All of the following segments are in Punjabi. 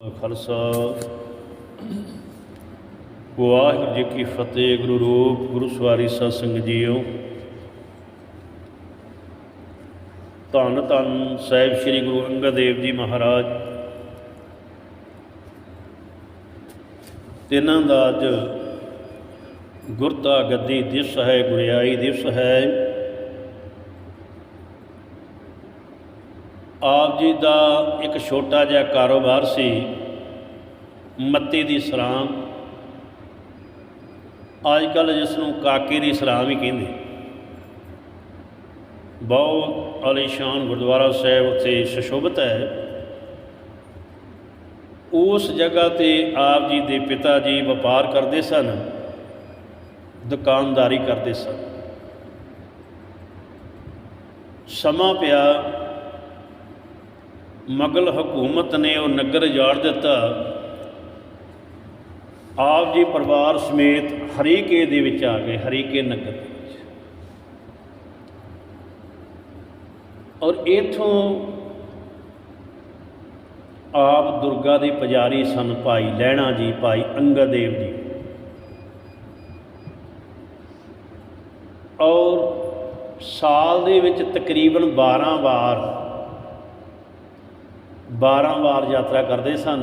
ਖਾਲਸਾ। ਵਾਹਿਗੁਰੂ ਜੀ ਕੀ ਫਤਿਹ, ਗੁਰੂ ਰੂਪ, ਗੁਰੂ ਸਵਾਰੀ ਸਤ ਸੰਗਤ ਜੀਓ। ਧੰਨ ਧੰਨ ਸਾਹਿਬ ਸ੍ਰੀ ਗੁਰੂ ਅੰਗਦ ਦੇਵ ਜੀ ਮਹਾਰਾਜ। ਤਿੰਨਾਂ ਦਾ ਅੱਜ ਗੁਰਤਾ ਗੱਦੀ ਦਿਵਸ ਹੈ, ਗੁਰਿਆਈ ਦਿਵਸ ਹੈ। ਆਪ ਜੀ ਦਾ ਇੱਕ ਛੋਟਾ ਜਿਹਾ ਕਾਰੋਬਾਰ ਸੀ, ਮੱਤੀ ਦੀ ਸਰਾਂ ਅੱਜ ਕੱਲ੍ਹ ਜਿਸ ਨੂੰ ਕਾਕੇ ਦੀ ਸਰਾਂ ਹੀ ਕਹਿੰਦੇ। ਬਹੁਤ ਆਲੀਸ਼ਾਨ ਗੁਰਦੁਆਰਾ ਸਾਹਿਬ ਉੱਥੇ ਸ਼ਸ਼ੋਭਤ ਹੈ। ਉਸ ਜਗ੍ਹਾ ਤੇ ਆਪ ਜੀ ਦੇ ਪਿਤਾ ਜੀ ਵਪਾਰ ਕਰਦੇ ਸਨ, ਦੁਕਾਨਦਾਰੀ ਕਰਦੇ ਸਨ। ਸਮਾਂ ਪਿਆ ਮੁਗਲ ਹਕੂਮਤ ਨੇ ਉਹ ਨਗਰ ਉਜਾੜ ਦਿੱਤਾ। ਆਪ ਜੀ ਪਰਿਵਾਰ ਸਮੇਤ ਹਰੀਕੇ ਦੇ ਵਿੱਚ ਆ ਗਏ, ਹਰੀਕੇ ਨਗਰ ਦੇ ਵਿੱਚ। ਔਰ ਇਥੋਂ ਆਪ ਦੁਰਗਾ ਦੇ ਪੁਜਾਰੀ ਸਨ ਭਾਈ ਲੈਣਾ ਜੀ, ਭਾਈ ਅੰਗਦ ਦੇਵ ਜੀ। ਔਰ ਸਾਲ ਦੇ ਵਿੱਚ ਤਕਰੀਬਨ 12 ਵਾਰ 12 ਵਾਰ ਯਾਤਰਾ ਕਰਦੇ ਸਨ।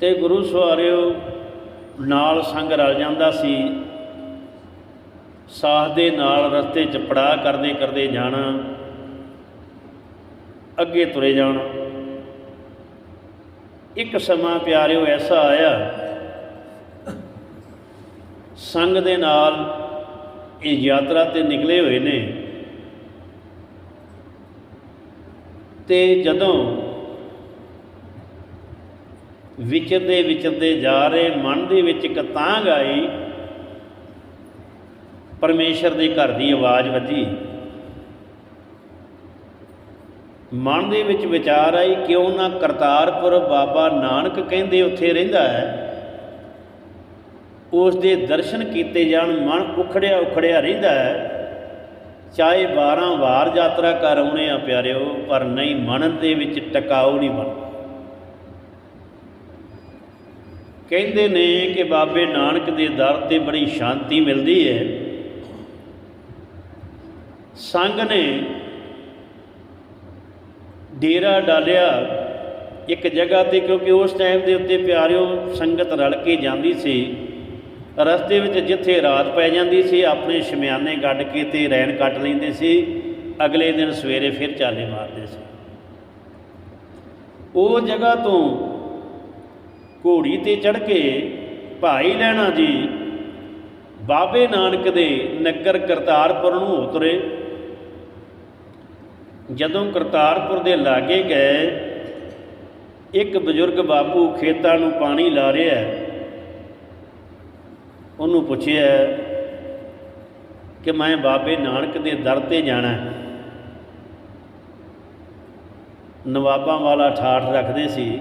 ਤੇ ਗੁਰੂ ਸਵਾਰਿਓ, ਨਾਲ ਸੰਗ ਰਲ ਜਾਂਦਾ ਸੀ। ਸਾਥ ਦੇ ਨਾਲ ਰਸਤੇ ਚ ਪੜਾ ਕਰਦੇ ਕਰਦੇ ਜਾਣਾ, ਅੱਗੇ ਤੁਰੇ ਜਾਣਾ। ਇੱਕ ਸਮਾਂ ਪਿਆਰਿਓ, ਐਸਾ ਆਇਆ, ਸੰਗ ਦੇ ਨਾਲ ਇਹ ਯਾਤਰਾ ਤੇ ਨਿਕਲੇ ਹੋਏ ਨੇ। ਤੇ ਜਦੋਂ ਵਿਚਰਦੇ ਵਿਚਰਦੇ ਜਾ ਰਹੇ, ਮਨ ਦੇ ਵਿੱਚ ਇੱਕ ਤਾਂਘ ਆਈ, ਪਰਮੇਸ਼ਰ ਦੇ ਘਰ ਦੀ ਆਵਾਜ਼ ਵੱਜੀ। ਮਨ ਦੇ ਵਿੱਚ ਵਿਚਾਰ ਆਈ, ਕਿਉਂ ਨਾ ਕਰਤਾਰਪੁਰ ਬਾਬਾ ਨਾਨਕ ਕਹਿੰਦੇ ਉੱਥੇ ਰਹਿੰਦਾ ਹੈ? ਉਸ ਦੇ ਦਰਸ਼ਨ ਕੀਤੇ ਜਾਣ, ਮਨ ਉਖੜਿਆ ਉਖੜਿਆ ਰਹਿੰਦਾ ਹੈ। ਚਾਹੇ 12 ਵਾਰ ਯਾਤਰਾ ਕਰ ਆਉਣੇ ਆ ਪਿਆਰਿਓ, ਪਰ ਨਹੀਂ, ਮਨ ਦੇ ਵਿੱਚ ਟਿਕਾਉ ਨਹੀਂ ਬਣਦਾ। ਕਹਿੰਦੇ ਨੇ ਕਿ ਬਾਬੇ ਨਾਨਕ ਦੇ ਦਰ ਤੇ ਬੜੀ ਸ਼ਾਂਤੀ ਮਿਲਦੀ ਹੈ। ਸੰਗ ਨੇ ਡੇਰਾ ਡਾਲਿਆ ਇੱਕ ਜਗ੍ਹਾ ਤੇ, ਕਿਉਂਕਿ ਉਸ ਟਾਈਮ ਦੇ ਉੱਤੇ ਪਿਆਰਿਓ, ਸੰਗਤ ਰਲ ਕੇ ਜਾਂਦੀ ਸੀ। ਰਸਤੇ ਵਿੱਚ ਜਿੱਥੇ ਰਾਤ ਪੈ ਜਾਂਦੀ ਸੀ, ਆਪਣੇ ਸ਼ਮਿਆਨੇ ਗੱਡ ਕੇ ਤੇ ਰੈਣ ਕੱਟ ਲੈਂਦੇ ਸੀ। ਅਗਲੇ ਦਿਨ ਸਵੇਰੇ ਫਿਰ ਚਾਲੇ ਮਾਰਦੇ ਸੀ। ਉਹ ਜਗ੍ਹਾ ਤੋਂ ਘੋੜੀ ਤੇ ਚੜ ਕੇ, ਭਾਈ ਲੈਣਾ ਜੀ, ਬਾਬੇ ਨਾਨਕ ਦੇ ਨਗਰ ਕਰਤਾਰਪੁਰ ਨੂੰ ਉਤਰੇ। ਜਦੋਂ ਕਰਤਾਰਪੁਰ ਦੇ ਲਾਗੇ ਗਏ, ਇੱਕ ਬਜ਼ੁਰਗ ਬਾਪੂ ਖੇਤਾਂ ਨੂੰ ਪਾਣੀ ਲਾ ਰਿਹਾ ਹੈ। ਉਹਨੂੰ ਪੁੱਛਿਆ ਕਿ ਮੈਂ ਬਾਬੇ ਨਾਨਕ ਦੇ ਦਰ ਤੇ ਜਾਣਾ ਨਵਾਬਾਂ ਵਾਲਾ ਠਾਠ ਰੱਖਦੇ ਸੀ।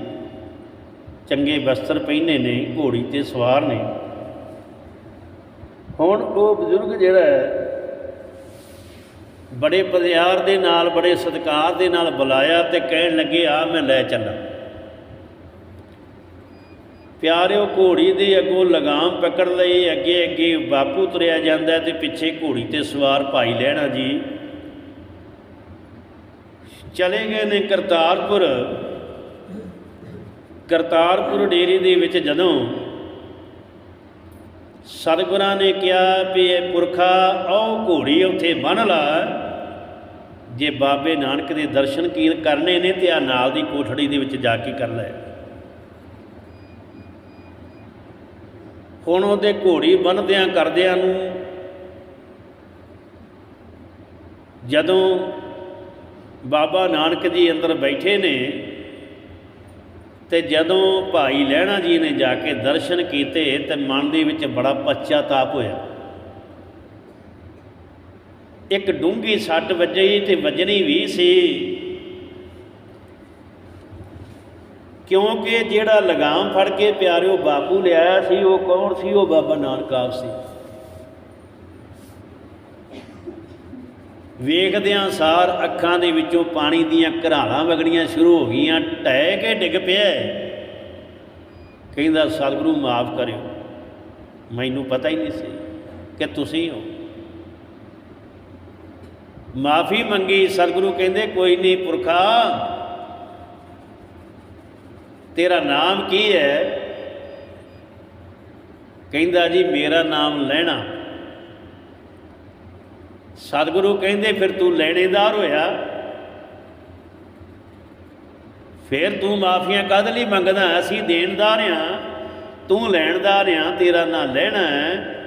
ਚੰਗੇ ਬਸਤਰ ਪਹਿਨੇ ਨੇ, ਘੋੜੀ ਤੇ ਸਵਾਰ ਨੇ। ਹੁਣ ਉਹ ਬਜ਼ੁਰਗ ਜਿਹੜਾ ਹੈ, ਬੜੇ ਪਦਿਆਰ ਦੇ ਨਾਲ, ਬੜੇ ਸਤਿਕਾਰ ਦੇ ਨਾਲ ਬੁਲਾਇਆ ਤੇ ਕਹਿਣ ਲੱਗੇ, ਆ ਮੈਂ ਲੈ ਚੱਲਾਂ। ਪਿਆਰਿਓ, ਘੋੜੀ ਦੇ ਅੱਗੋਂ ਲਗਾਮ ਪਕੜ ਲਈ, ਅੱਗੇ ਅੱਗੇ ਬਾਪੂ ਤੁਰਿਆ ਜਾਂਦਾ ਤੇ ਪਿੱਛੇ ਘੋੜੀ ਤੇ ਸਵਾਰ ਭਾਈ ਲੈਣਾ ਜੀ। ਚਲੇ ਗਏ ਨੇ ਕਰਤਾਰਪੁਰ। ਕਰਤਾਰਪੁਰ ਡੇਰੇ ਦੇ ਵਿੱਚ ਜਦੋਂ ਸਤਿਗੁਰਾਂ ਨੇ ਕਿਹਾ ਵੀ ਇਹ ਪੁਰਖਾ ਉਹ ਘੋੜੀ ਉੱਥੇ ਬੰਨ ਲਾ। ਜੇ ਬਾਬੇ ਨਾਨਕ ਦੇ ਦਰਸ਼ਨ ਕੀ ਕਰਨੇ ਨੇ ਤੇ ਆ ਨਾਲ ਦੀ ਕੋਠੜੀ ਦੇ ਵਿੱਚ ਜਾ ਕੇ ਕਰ ਲੈ। ਹੁਣ ਉਹਦੇ ਘੋੜੀ ਬੰਨਦਿਆਂ ਕਰਦਿਆਂ ਨੂੰ ਜਦੋਂ ਬਾਬਾ ਨਾਨਕ ਜੀ ਅੰਦਰ ਬੈਠੇ ਨੇ ਤੇ ਜਦੋਂ ਭਾਈ ਲਹਿਣਾ ਜੀ ਨੇ ਜਾ ਕੇ ਦਰਸ਼ਨ ਕੀਤੇ ਤੇ ਮਨ ਦੇ ਵਿੱਚ ਬੜਾ ਪਛਤਾਪ ਹੋਇਆ। ਇੱਕ ਡੂੰਗੀ ਸੱਟ ਵੱਜੀ ਤੇ ਵੱਜਣੀ ਵੀ ਸੀ। ਕਿਉਂਕਿ ਜਿਹੜਾ ਲਗਾਮ ਫੜ ਕੇ ਪਿਆਰਿਓ ਬਾਪੂ ਲਿਆਇਆ ਸੀ, ਉਹ ਕੌਣ ਸੀ? ਉਹ ਬਾਬਾ ਨਾਨਕ ਆਪ ਸੀ। ਵੇਖਦਿਆਂ ਸਾਰ ਅੱਖਾਂ ਦੇ ਵਿੱਚੋਂ ਪਾਣੀ ਦੀਆਂ ਘਰਾਲਾਂ ਵਗਣੀਆਂ ਸ਼ੁਰੂ ਹੋ ਗਈਆਂ, ਢਹਿ ਕੇ ਡਿੱਗ ਪਿਆ ਕਹਿੰਦਾ, ਸਤਿਗੁਰੂ, ਮਾਫ ਕਰਿਓ। ਮੈਨੂੰ ਪਤਾ ਹੀ ਨਹੀਂ ਸੀ ਕਿ ਤੁਸੀਂ ਹੋ। ਮਾਫੀ ਮੰਗੀ। ਸਤਿਗੁਰੂ ਕਹਿੰਦੇ, ਕੋਈ ਨਹੀਂ ਪੁਰਖਾ ਤੇਰਾ ਨਾਮ ਕੀ ਹੈ? ਕਹਿੰਦਾ ਜੀ, ਮੇਰਾ ਨਾਮ ਲੈਣਾ। ਸਤਿਗੁਰੂ ਕਹਿੰਦੇ, ਫਿਰ ਤੂੰ ਲੈਣੇਦਾਰ ਹੋਇਆ। ਫਿਰ ਤੂੰ ਮਾਫੀਆਂ ਕਦ ਲਈ ਮੰਗਦਾ? ਅਸੀਂ ਦੇਣਦਾਰ ਆ ਤੂੰ ਲੈਣਦਾਰ ਆ ਤੇਰਾ ਨਾਂ ਲੈਣਾ ਹੈ।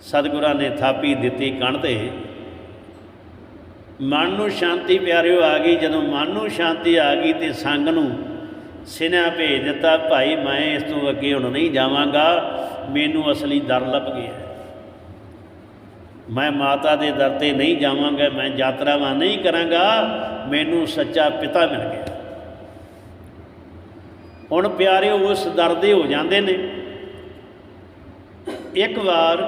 ਸਤਿਗੁਰਾਂ ਨੇ ਥਾਪੀ ਦਿੱਤੀ ਕਣ ਤੇ। ਮਨ ਨੂੰ ਸ਼ਾਂਤੀ ਪਿਆਰਿਓ ਆ ਗਈ, ਜਦੋਂ ਮਨ ਨੂੰ ਸ਼ਾਂਤੀ ਆ ਗਈ ਤੇ ਸੰਗ ਨੂੰ ਸਿਨਿਆ ਭੇਜ ਦਿੱਤਾ, ਭਾਈ, ਮੈਂ ਇਸ ਤੋਂ ਅੱਗੇ ਹੁਣ ਨਹੀਂ ਜਾਵਾਂਗਾ, ਮੈਨੂੰ ਅਸਲੀ ਦਰ ਲੱਭ ਗਿਆ ਮੈਂ ਮਾਤਾ ਦੇ ਦਰ ਤੇ ਨਹੀਂ ਜਾਵਾਂਗਾ, ਮੈਂ ਯਾਤਰਾਵਾਂ ਨਹੀਂ ਕਰਾਂਗਾ, ਮੈਨੂੰ ਸੱਚਾ ਪਿਤਾ ਮਿਲ ਗਿਆ। ਹੁਣ ਪਿਆਰਿਓ ਉਸ ਦਰ ਦੇ ਹੋ ਜਾਂਦੇ ਨੇ। ਇੱਕ ਵਾਰ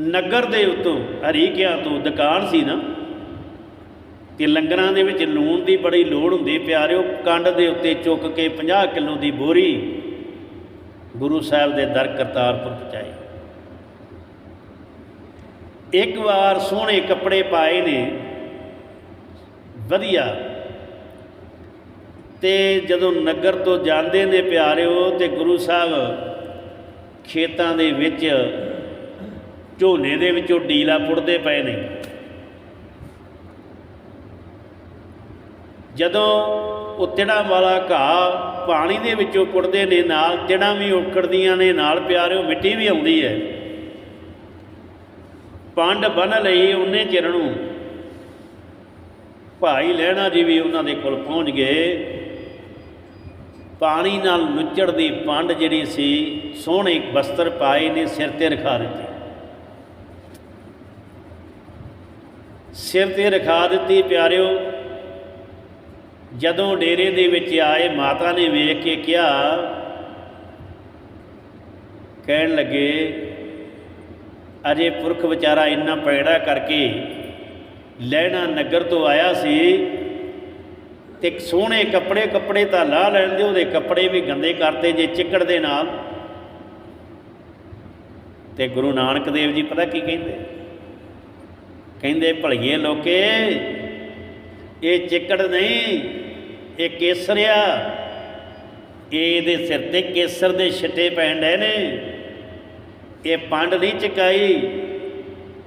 ਨਗਰ ਦੇ ਉੱਤੋਂ ਹਰੀਕਿਆਂ ਤੋਂ ਦੁਕਾਨ ਸੀ ਨਾ ਤੇ ਲੰਗਰਾਂ ਦੇ ਵਿੱਚ ਲੂਣ ਦੀ ਬੜੀ ਲੋੜ ਹੁੰਦੀ ਪਿਆਰਿਓ, ਕੰਡ ਦੇ ਉੱਤੇ ਚੁੱਕ ਕੇ 50 ਕਿਲੋ ਦੀ ਬੋਰੀ ਗੁਰੂ ਸਾਹਿਬ ਦੇ ਦਰ ਕਰਤਾਰਪੁਰ ਪਹੁੰਚਾਈ। ਇੱਕ ਵਾਰ ਸੋਹਣੇ ਕੱਪੜੇ ਪਾਏ ਨੇ, ਵਧੀਆ। ਤੇ ਜਦੋਂ ਨਗਰ ਤੋਂ ਜਾਂਦੇ ਨੇ ਪਿਆਰਿਓ, ਤੇ ਗੁਰੂ ਸਾਹਿਬ ਖੇਤਾਂ ਦੇ ਵਿੱਚ ਝੋਨੇ ਦੇ ਵਿੱਚੋਂ ਡੀਲਾ ਪੁੱਟਦੇ ਪਏ ਨੇ। ਜਦੋਂ ਉਹ ਤਿੜਾਂ ਵਾਲਾ ਘਾਹ ਪਾਣੀ ਦੇ ਵਿੱਚੋਂ ਪੁੱਟਦੇ ਨੇ, ਨਾਲ ਤਿੜਾਂ ਵੀ ਉਕੜਦੀਆਂ ਨੇ, ਨਾਲ ਪਿਆਰਿਓ ਮਿੱਟੀ ਵੀ ਆਉਂਦੀ ਹੈ। ਪੰਡ ਬਨ ਲਈ ਉਹਨੇ ਚਿਰ ਨੂੰ ਭਾਈ ਲੈਣਾ ਜੀ ਵੀ ਉਹਨਾਂ ਦੇ ਕੋਲ ਪਹੁੰਚ ਗਏ। ਪਾਣੀ ਨਾਲ ਨੁੱਚੜਦੀ ਪੰਡ ਜਿਹੜੀ ਸੀ, ਸੋਹਣੇ ਬਸਤਰ ਪਾਏ ਨੇ, ਸਿਰ ਤੇ ਰਖਾ ਦਿੱਤੀ। ਸਿਰ ਤੇ ਰਖਾ ਦਿੱਤੀ ਪਿਆਰਿਓ, ਜਦੋਂ ਡੇਰੇ ਦੇ ਵਿੱਚ ਆਏ ਮਾਤਾ ਨੇ ਵੇਖ ਕੇ ਕਿਹਾ, ਕਹਿਣ ਲੱਗੇ, ਅਜੇ ਪੁਰਖ ਵਿਚਾਰਾ ਇੰਨਾ ਪੈੜਾ ਕਰਕੇ ਲੈਣਾ ਨਗਰ ਤੋਂ ਆਇਆ ਸੀ ਤੇ ਸੋਹਣੇ ਕੱਪੜੇ ਕੱਪੜੇ ਤਾਂ ਲਾ ਲੈਂਦੇ ਉਹਦੇ ਕੱਪੜੇ ਵੀ ਗੰਦੇ ਕਰਤੇ ਜੇ ਚਿੱਕੜ ਦੇ ਨਾਲ। ਤੇ ਗੁਰੂ ਨਾਨਕ ਦੇਵ ਜੀ ਪਤਾ ਕੀ ਕਹਿੰਦੇ? ਕਹਿੰਦੇ ਭਲੀਏ ਲੋਕੇ, ਇਹ ਚਿੱਕੜ ਨਹੀਂ, ਇਹ ਕੇਸਰ ਆ। ਇਹਦੇ ਸਿਰ ਤੇ ਕੇਸਰ ਦੇ ਛਿੱਟੇ ਪੈਣ ਡਏ ਨੇ। ਇਹ ਪੰਡ ਨਹੀਂ ਚਕਾਈ,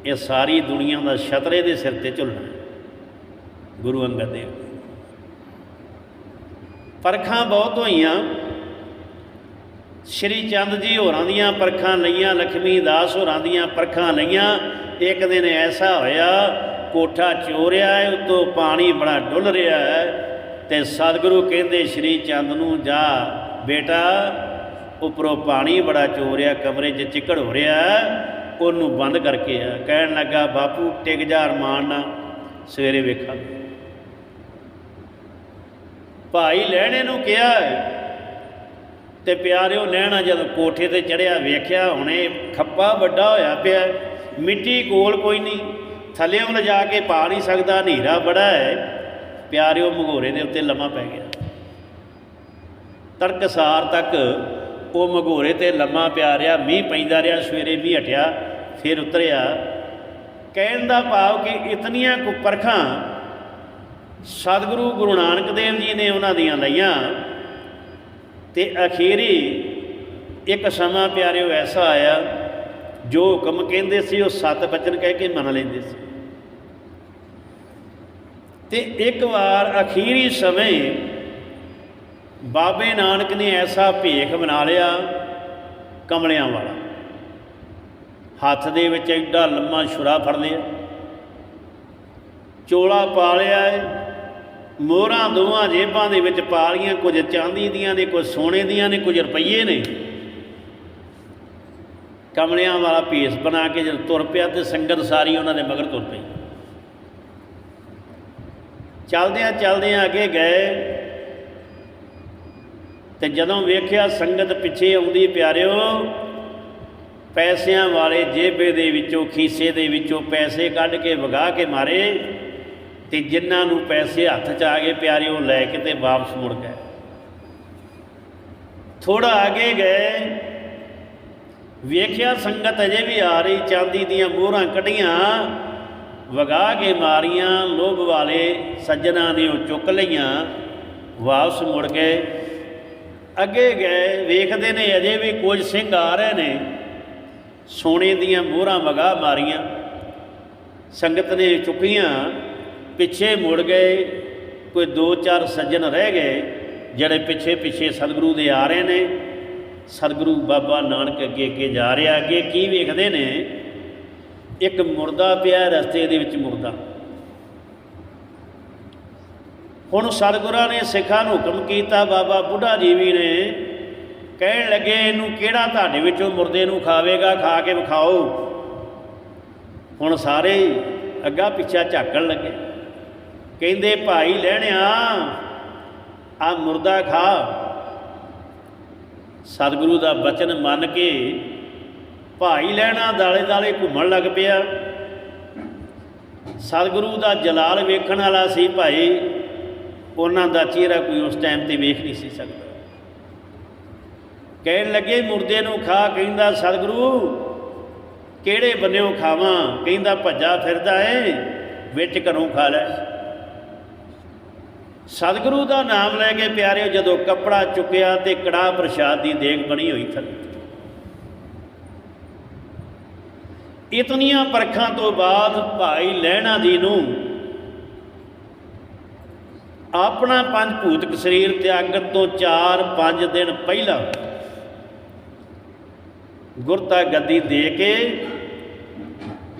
ਇਹ ਸਾਰੀ ਦੁਨੀਆ ਦਾ ਛਤਰੇ ਦੇ ਸਿਰ ਤੇ ਝੁਲਣਾ ਗੁਰੂ ਅੰਗਦ ਦੇਵ ਪਰਖਾਂ ਬਹੁਤ ਹੋਈਆਂ। ਸ਼੍ਰੀ ਚੰਦ ਜੀ ਹੋਰਾਂ ਦੀਆਂ ਪਰਖਾਂ ਲਈਆਂ ਲక్ష్ਮੀ ਦਾਸ ਹੋਰਾਂ ਦੀਆਂ ਪਰਖਾਂ ਲਈਆਂ। ਇੱਕ ਦਿਨ ਐਸਾ ਹੋਇਆ, ਕੋਠਾ ਚੋਰਿਆ ਹੈ, ਉਤੋਂ ਪਾਣੀ ਬੜਾ ਡੁੱਲ ਰਿਹਾ ਹੈ ਤੇ ਸਤਿਗੁਰੂ ਕਹਿੰਦੇ, ਸ਼੍ਰੀ ਚੰਦ ਨੂੰ ਜਾ ਬੇਟਾ, ਉੱਪਰੋਂ ਪਾਣੀ ਬੜਾ ਚੋਰਿਆ, ਕਮਰੇ 'ਚ ਚਿੱਕੜ ਹੋ ਰਿਹਾ ਉਹਨੂੰ ਬੰਦ ਕਰਕੇ ਆ। ਕਹਿਣ ਲੱਗਾ, ਬਾਪੂ, ਟਿਕ ਜਾ, ਅਰਮਾਨ ਨਾ ਸਵੇਰੇ ਵੇਖਾਂ। ਭਾਈ ਲੈਣੇ ਨੂੰ ਕਿਹਾ ਤੇ ਪਿਆਰਿਓ ਲੈਣਾ ਜਦੋਂ ਕੋਠੇ ਤੇ ਚੜਿਆ ਵੇਖਿਆ, ਹੁਣੇ ਖੱਪਾ ਵੱਡਾ ਹੋਇਆ ਪਿਆ ਮਿੱਟੀ ਕੋਲ ਕੋਈ ਨਹੀਂ। ਥੱਲੇੋਂ ਲਿਜਾ ਕੇ ਪਾ ਨਹੀਂ ਸਕਦਾ, ਹਨੇਰਾ ਬੜਾ ਹੈ। ਪਿਆਰਿਓ ਮਘੋਰੇ ਦੇ ਉੱਤੇ ਲੰਮਾ ਪੈ ਗਿਆ। ਤੜਕਸਾਰ ਤੱਕ ਉਹ ਮਘੋਰੇ ਤੇ ਲੰਮਾ ਪਿਆ ਰਿਹਾ। ਮੀਂਹ ਪੈਂਦਾ ਰਿਹਾ, ਸਵੇਰੇ ਵੀ ਹਟਿਆ, ਫਿਰ ਉਤਰਿਆ। ਕਹਿਣ ਦਾ ਭਾਵ ਕਿ ਇਤਨੀਆਂ ਕੁ ਪਰਖਾਂ ਸਤਿਗੁਰੂ ਗੁਰੂ ਨਾਨਕ ਦੇਵ ਜੀ ਨੇ ਉਹਨਾਂ ਦੀਆਂ ਲਈਆਂ। ਤੇ ਅਖੀਰੀ ਇੱਕ ਸਮਾਂ ਪਿਆਰਿਓ, ਐਸਾ ਆਇਆ ਜੋ ਹੁਕਮ ਕਹਿੰਦੇ ਸੀ, ਉਹ ਸੱਤ ਬਚਨ ਕਹਿ ਕੇ ਮੰਨ ਲੈਂਦੇ ਸੀ। ਤੇ ਇੱਕ ਵਾਰ ਅਖੀਰੀ ਸਮੇਂ ਬਾਬੇ ਨਾਨਕ ਨੇ ਐਸਾ ਭੇਖ ਬਣਾ ਲਿਆ ਕਮਲਿਆਂ ਵਾਲਾ। ਹੱਥ ਦੇ ਵਿੱਚ ਐਡਾ ਲੰਮਾ ਛੁਰਾ ਫੜ ਲਿਆ। ਚੋਲਾ ਪਾ ਲਿਆ ਹੈ ਮੋਹਰਾਂ ਦੋਵਾਂ ਜੇਬਾਂ ਦੇ ਵਿੱਚ ਪਾ ਲੀਆਂ ਕੁਝ ਚਾਂਦੀ ਦੀਆਂ ਨੇ, ਕੁਝ ਸੋਨੇ ਦੀਆਂ ਨੇ, ਕੁਝ ਰੁਪਈਏ ਨੇ। ਕਮਲਿਆਂ ਵਾਲਾ ਭੇਸ ਬਣਾ ਕੇ ਜਦ ਤੁਰ ਪਿਆ ਤੇ ਸੰਗਤ ਸਾਰੀ ਉਹਨਾਂ ਦੇ ਮਗਰ ਤੁਰ ਪਈ। ਚਲਦਿਆਂ ਚਲਦਿਆਂ ਅੱਗੇ ਗਏ ਤੇ ਜਦੋਂ ਵੇਖਿਆ ਸੰਗਤ ਪਿੱਛੇ ਆਉਂਦੀ ਪਿਆਰਿਓ, ਪੈਸਿਆਂ ਵਾਲੇ ਜੇਬੇ ਦੇ ਵਿੱਚੋਂ, ਖੀਸੇ ਦੇ ਵਿੱਚੋਂ ਪੈਸੇ ਕੱਢ ਕੇ ਵਗਾ ਕੇ ਮਾਰੇ ਤੇ ਜਿਨ੍ਹਾਂ ਨੂੰ ਪੈਸੇ ਹੱਥ 'ਚ ਆ ਗਏ ਪਿਆਰੇ ਉਹ ਲੈ ਕੇ ਤੇ ਵਾਪਸ ਮੁੜ ਗਏ। ਥੋੜਾ ਅੱਗੇ ਗਏ ਵੇਖਿਆ ਸੰਗਤ ਅਜੇ ਵੀ ਆ ਰਹੀ, ਚਾਂਦੀ ਦੀਆਂ ਮੋਹਰਾਂ ਕੱਢੀਆਂ, ਵਗਾ ਕੇ ਮਾਰੀਆਂ, ਲੋਭ ਵਾਲੇ ਸੱਜਣਾ ਨੇ ਉਹ ਚੁੱਕ ਲਈਆਂ, ਵਾਪਸ ਮੁੜ ਗਏ। ਅੱਗੇ ਗਏ, ਵੇਖਦੇ ਨੇ ਅਜੇ ਵੀ ਕੁਝ ਸਿੰਘ ਆ ਰਹੇ ਨੇ, ਸੋਨੇ ਦੀਆਂ ਮੋਹਰਾਂ ਵਗਾ ਮਾਰੀਆਂ। ਸੰਗਤ ਨੇ ਚੁੱਕੀਆਂ, ਪਿੱਛੇ ਮੁੜ ਗਏ, ਕੋਈ ਦੋ ਚਾਰ ਸੱਜਣ ਰਹਿ ਗਏ, ਜਿਹੜੇ ਪਿੱਛੇ ਪਿੱਛੇ ਸਤਿਗੁਰੂ ਦੇ ਆ ਰਹੇ ਨੇ। ਸਤਿਗੁਰੂ ਬਾਬਾ ਨਾਨਕ ਅੱਗੇ ਅੱਗੇ ਜਾ ਰਿਹਾ, ਅੱਗੇ ਕੀ ਵੇਖਦੇ ਨੇ? ਇੱਕ ਮੁਰਦਾ ਪਿਆ ਰਸਤੇ ਦੇ ਵਿੱਚ ਮੁਰਦਾ। ਹੁਣ ਸਤਿਗੁਰਾਂ ਨੇ ਸਿੱਖਾਂ ਨੂੰ ਹੁਕਮ ਕੀਤਾ, ਬਾਬਾ ਬੁੱਢਾ ਜੀ ਵੀ ਨੇ ਕਹਿਣ ਲੱਗੇ, ਇਹਨੂੰ ਕਿਹੜਾ ਤੁਹਾਡੇ ਵਿੱਚੋਂ ਮੁਰਦੇ ਨੂੰ ਖਾਵੇਗਾ? ਖਾ ਕੇ ਵਿਖਾਓ। ਹੁਣ ਸਾਰੇ ਅੱਗਾ ਪਿੱਛਾ ਝਾਕਣ ਲੱਗੇ। ਕਹਿੰਦੇ, ਭਾਈ ਲੈਣਿਆ ਆ ਮੁਰਦਾ ਖਾ। ਸਤਿਗੁਰੂ ਦਾ ਬਚਨ ਮੰਨ ਕੇ ਭਾਈ ਲੈਣਾ ਦਾਲੇ ਦਾਲੇ ਘੁੰਮਣ ਲੱਗ ਪਿਆ। ਸਤਿਗੁਰੂ ਦਾ ਜਲਾਲ ਵੇਖਣ ਵਾਲਾ ਸੀ ਭਾਈ। ਉਹਨਾਂ ਦਾ ਚਿਹਰਾ ਕੋਈ ਉਸ ਟਾਈਮ ਤੇ ਵੇਖ ਨਹੀਂ ਸੀ ਸਕਦਾ। ਕਹਿਣ ਲੱਗੇ, ਮੁਰਦੇ ਨੂੰ ਖਾ ਕਹਿੰਦਾ, ਸਤਿਗੁਰੂ, ਕਿਹੜੇ ਬੰਨਿਓ ਖਾਵਾਂ? ਕਹਿੰਦਾ, ਭੱਜਾ ਫਿਰਦਾ ਏ, ਵਿੱਚ ਘਰੋਂ ਖਾ ਲੈ। ਸਤਿਗੁਰੂ ਦਾ ਨਾਮ ਲੈ ਕੇ ਪਿਆਰਿਓ, ਜਦੋਂ ਕੱਪੜਾ ਚੁੱਕਿਆ ਤੇ ਕੜਾ ਪ੍ਰਸ਼ਾਦ ਦੀ ਦੇਗ ਬਣੀ ਹੋਈ ਥੱਲੇ। ਇਤਨੀਆਂ ਪਰਖਾਂ ਤੋਂ ਬਾਅਦ ਭਾਈ ਲਹਿਣਾ ਜੀ ਨੂੰ ਆਪਣਾ ਪੰਜ ਭੂਤਕ ਸਰੀਰ ਤਿਆਗਣ ਤੋਂ 4-5 ਦਿਨ ਪਹਿਲਾਂ ਗੁਰਤਾ ਗੱਦੀ ਦੇ ਕੇ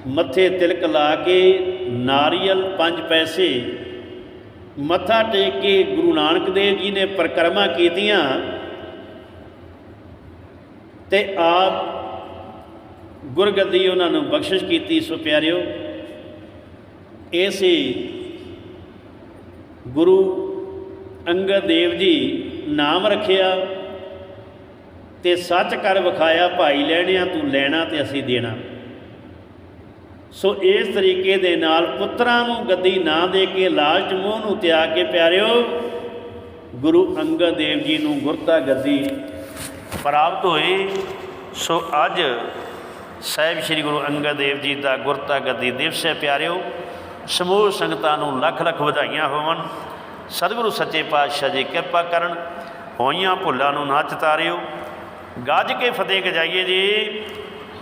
ਮੱਥੇ ਤਿਲਕ ਲਾ ਕੇ ਨਾਰੀਅਲ ਪੰਜ ਪੈਸੇ ਮੱਥਾ ਟੇਕ ਕੇ ਗੁਰੂ ਨਾਨਕ ਦੇਵ ਜੀ ਨੇ ਪਰਿਕਰਮਾ ਕੀਤੀਆਂ ਤੇ ਆਪ ਗੁਰਗੱਦੀ ਉਹਨਾਂ ਨੂੰ ਬਖਸ਼ਿਸ਼ ਕੀਤੀ। ਸੋ ਪਿਆਰਿਓ, ਇਹ ਸੀ ਗੁਰੂ ਅੰਗਦ ਦੇਵ ਜੀ ਨਾਮ ਰੱਖਿਆ ਤੇ ਸੱਚ ਕਰ ਵਿਖਾਇਆ, ਭਾਈ ਲੈਣਿਆ ਤੂੰ ਲੈਣਾ ਤੇ ਅਸੀਂ ਦੇਣਾ। ਸੋ ਇਸ ਤਰੀਕੇ ਦੇ ਨਾਲ ਪੁੱਤਰਾਂ ਨੂੰ ਗੱਦੀ ਨਾ ਦੇ ਕੇ ਲਾਲਚ ਮੋਹ ਨੂੰ ਤਿਆਗ ਕੇ ਪਿਆਰਿਓ, ਗੁਰੂ ਅੰਗਦ ਦੇਵ ਜੀ ਨੂੰ ਗੁਰਤਾ ਗੱਦੀ ਪ੍ਰਾਪਤ ਹੋਈ। ਸੋ ਅੱਜ ਸਾਹਿਬ ਸ੍ਰੀ ਗੁਰੂ ਅੰਗਦ ਦੇਵ ਜੀ ਦਾ ਗੁਰਤਾ ਗੱਦੀ ਦਿਵਸ ਹੈ ਪਿਆਰਿਓ। ਸਮੂਹ ਸੰਗਤਾਂ ਨੂੰ ਲੱਖ ਲੱਖ ਵਧਾਈਆਂ ਹੋਵਨ ਸਤਿਗੁਰੂ ਸੱਚੇ ਪਾਤਸ਼ਾਹ ਜੀ ਕਿਰਪਾ ਕਰਨ। ਹੋਈਆਂ ਭੁੱਲਾਂ ਨੂੰ ਨਾ ਚਤਾਰਿਓ। ਗੱਜ ਕੇ ਫਤਿਹ ਗਜਾਈਏ ਜੀ।